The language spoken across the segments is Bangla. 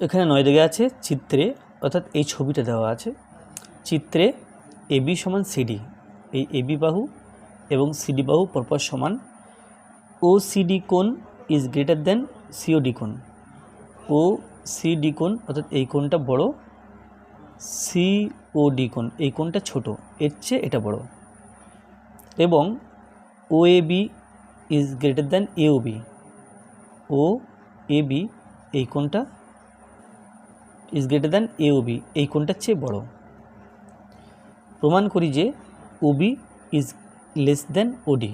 এখানে নয় দিকে আছে চিত্রে, অর্থাৎ এই ছবিটা দেওয়া আছে, চিত্রে এবি সমান সিডি এই এবি বাহু এবং সিডি বাহু পরপর সমান ও সিডি কোণ ইজ গ্রেটার দেন সিওডি কোণ। ও সিডি কোণ, অর্থাৎ এই কোণটা বড় সিওডি কোণ, এই কোণটা ছোট, এর চেয়ে এটা বড়। এবং O A B is greater than AO B O A B এই কোণটা is greater than AO B এই কোণটার চেয়ে বড়। প্রমাণ করি যে ওবি ইজ লেস দেন ওডি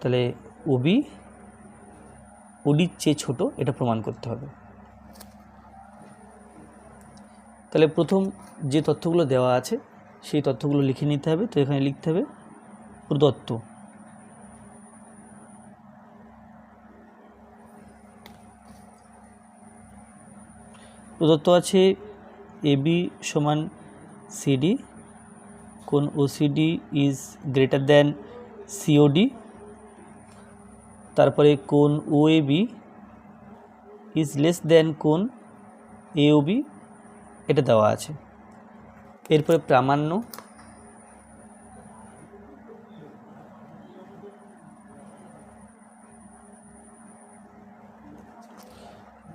তাহলে ওবি ওডির চেয়ে ছোট, এটা প্রমাণ করতে হবে। তাহলে প্রথম যে তথ্যগুলো দেওয়া আছে, সেই তথ্যগুলো লিখে নিতে হবে। তো এখানে লিখতে হবে প্রদত্ত। প্রদত্ত আছে এবি সমান সিডি কোন OCD is greater than COD তারপরে কোন ওএবি ইজ লেস দ্যান কোন এওবি এটা দেওয়া আছে। এরপরে প্রামাণ্য।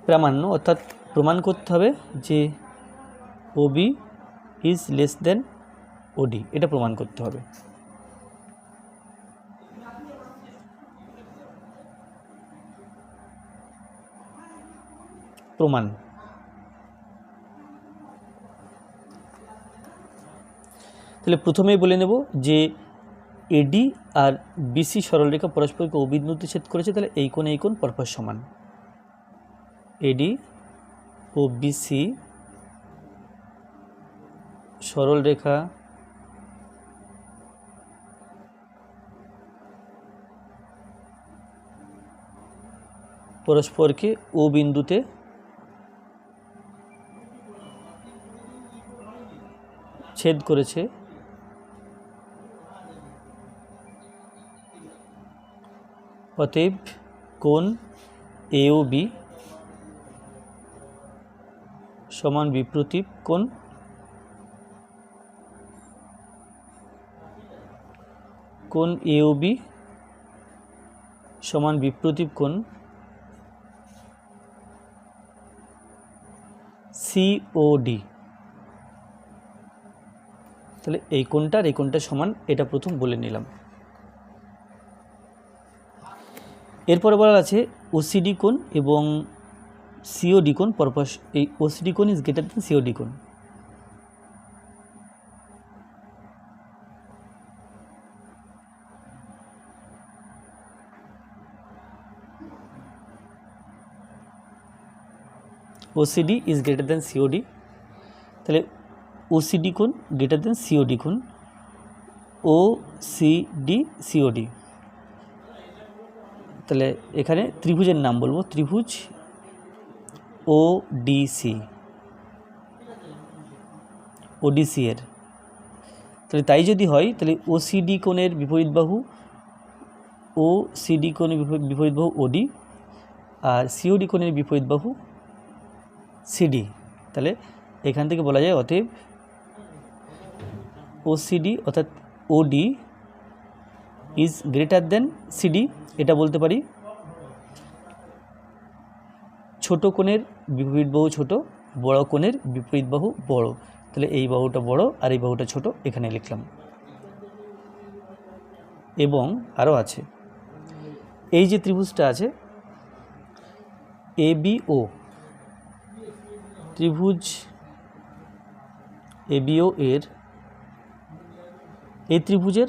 প্রামাণ্য অর্থাৎ প্রমাণ করতে হবে যে Obi is less than OD এটা প্রমাণ করতে হবে। প্রমাণ। তাহলে প্রথমেই বলে নেব যে এডি আর বিসি সরলরেখা পরস্পরকে অবিন্দুতে ছেদ করেছে, তাহলে এই কোণ এই কোণ পরপর সমান। এডি ও বিসি সরল রেখা পরস্পরকে ও বিন্দুতে ছেদ করেছে। অতএব কোণ এ ও বি সমান বিপ্রতীপ কোণ? কোণ এ ও বি সমান বিপ্রতীপ কোণ? সিওডি তাহলে এই কোণটা আর এই কোণটা সমান এটা প্রথম বলে নিলাম। এরপরে বলা আছে ওসিডি কোণ এবং সিওডি কোণ পরপর এই ওসিডি কোণ ইজ গ্রেটার দেন সিওডি কোণ OCD is greater than COD তাহলে ওসিডি কোণ গ্রেটার দেন সিওডি কোণ ও সিডি সিওডি তাহলে এখানে ত্রিভুজের নাম বলব। ত্রিভুজ ও ডিসি ওডিসি এর। তাহলে তাই যদি হয়, তাহলে ওসিডি কোণের বিপরীত বাহু ও সিডি কোণের বিপরীত বাহু ওডি, আর সিওডি কোণের বিপরীত বাহু সিডি। তাহলে এখান থেকে বলা যায় অতএব ওসিডি অর্থাৎ ওডি ইজ গ্রেটার দেন সিডি, এটা বলতে পারি। ছোট কোণের বিপরীত বাহু ছোট, বড় কোণের বিপরীত বাহু বড়। তাহলে এই বাহুটা বড় আর এই বাহুটা ছোট, এখানে লিখলাম। এবং আরও আছে। এই যে ত্রিভুজটা আছে, এ ত্রিভুজ এবিও এর, এই ত্রিভুজের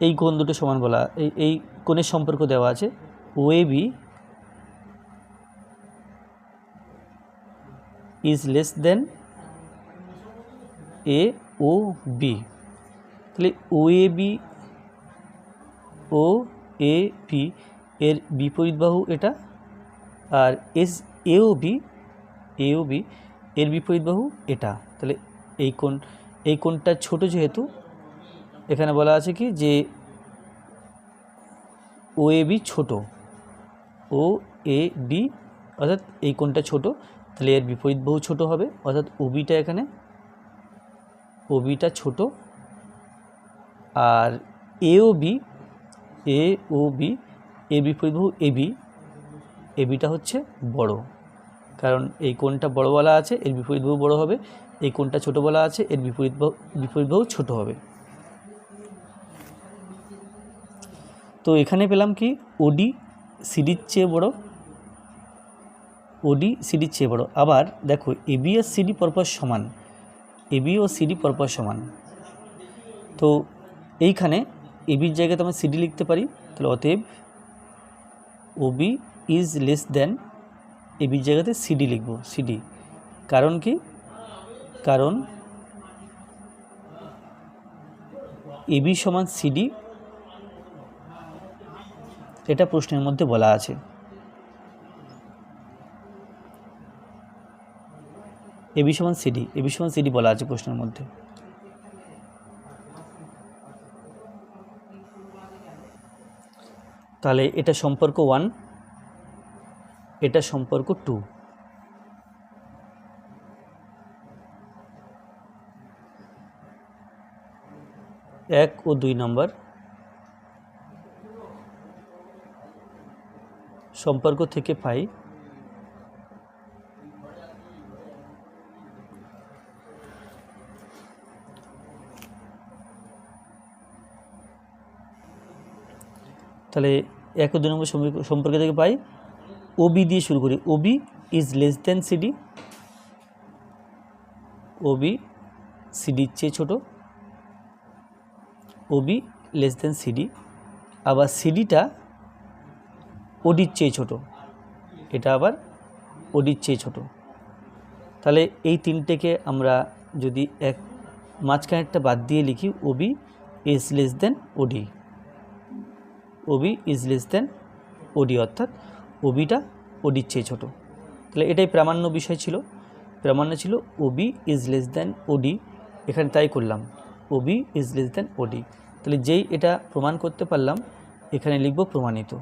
এই কোণ দুটো সমান বলা, এই এই কোণের সম্পর্ক দেওয়া আছে। O, A, B is less than A O B তাহলে O A B O A P এর বিপরীত বাহু এটা, আর এস এও বি এও বি এর বিপরীত বাহু এটা। তাহলে এই কোণ, এই কোণটা ছোট যেহেতু, এখানে বলা আছে কি যে ও এ বি ছোটো ও এ বি অর্থাৎ এই কোণটা ছোট তাহলে এর বিপরীত বহু ছোট হবে, অর্থাৎ ওবিটা এখানে, ওবিটা ছোট, আর এ ও বি, এ ও বি, এর বিপরীত বাহু এবি এবিটা হচ্ছে বড়, কারণ এই কোণটা বড় বলা আছে, এর বিপরীত বহু বড় হবে, এই কোণটা ছোট বলা আছে, এর বিপরীত বিপরীত বহু ছোট হবে। তো এখানে পেলাম কি, ওডি, সিডির চেয়ে বড় ওডি সিডির চেয়ে বড়। আবার দেখো এবি আর সিডি পরপর সমান। এবি ও সিডি পরপর সমান। তো এইখানে এবির জায়গাতে আমরা সিডি লিখতে পারি। তাহলে অতএব ওবি ইজ লেস দেন এবির জায়গাতে সিডি লিখব সিডি কারণ কি? কারণ এবি সমান সিডি এটা প্রশ্নের মধ্যে বলা আছে। এবি সমান সিডি এবি সমান সিডি বলা আছে প্রশ্নের মধ্যে। তাহলে এটা সম্পর্ক ওয়ান এটা সম্পর্ক টু এক ও দুই নম্বর। সম্পর্ক থেকে পাই তাহলে এক ও দুই নম্বর সম্পর্ক থেকে পাই ওবি দিয়ে শুরু করি। OB is less than CD OB সিডির চেয়ে ছোটো। ওবি লেস দেন সিডি আবার সিডিটা ওডির চেয়ে ছোট। এটা আবার ওডির চেয়ে ছোট। তাহলে এই তিনটেকে আমরা যদি এক, মাঝখানেরটা বাদ দিয়ে লিখি ওবি ইজ লেস দেন ওডি ওবি ইজ লেস দেন ওডি অর্থাৎ ওবিটা ওডির চেয়ে ছোটো। তাহলে এটাই প্রামাণ্য বিষয় ছিল। প্রামাণ্য ছিল ওবি ইজ লেস দেন ওডি। এখানে তাই করলাম, ওবি ইজ লেস দেন ওডি। তাহলে যেই এটা প্রমাণ করতে পারলাম, এখানে লিখব প্রমাণিত।